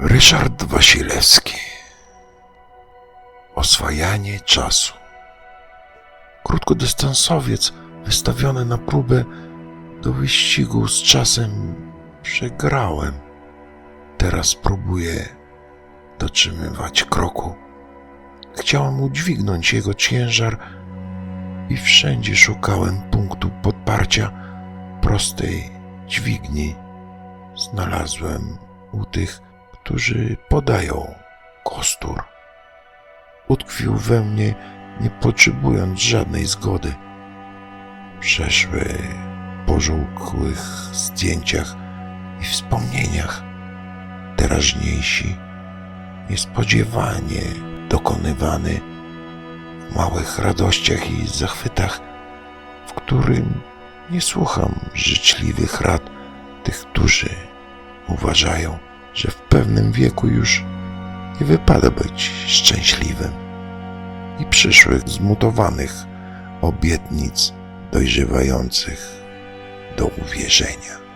Ryszard Wasilewski Oswajanie czasu Krótkodystansowiec wystawiony na próbę do wyścigu z czasem przegrałem. Teraz próbuję dotrzymywać kroku. Chciałem udźwignąć jego ciężar i wszędzie szukałem punktu podparcia prostej dźwigni. Znalazłem u tych, którzy podają kostur. Utkwił we mnie, nie potrzebując żadnej zgody. Przeszły po żółkłych zdjęciach i wspomnieniach teraźniejsi, niespodziewanie dokonywany w małych radościach i zachwytach, w którym nie słucham życzliwych rad tych, którzy uważają, że w pewnym wieku już nie wypada być szczęśliwym i przyszłych zmutowanych obietnic dojrzewających do uwierzenia.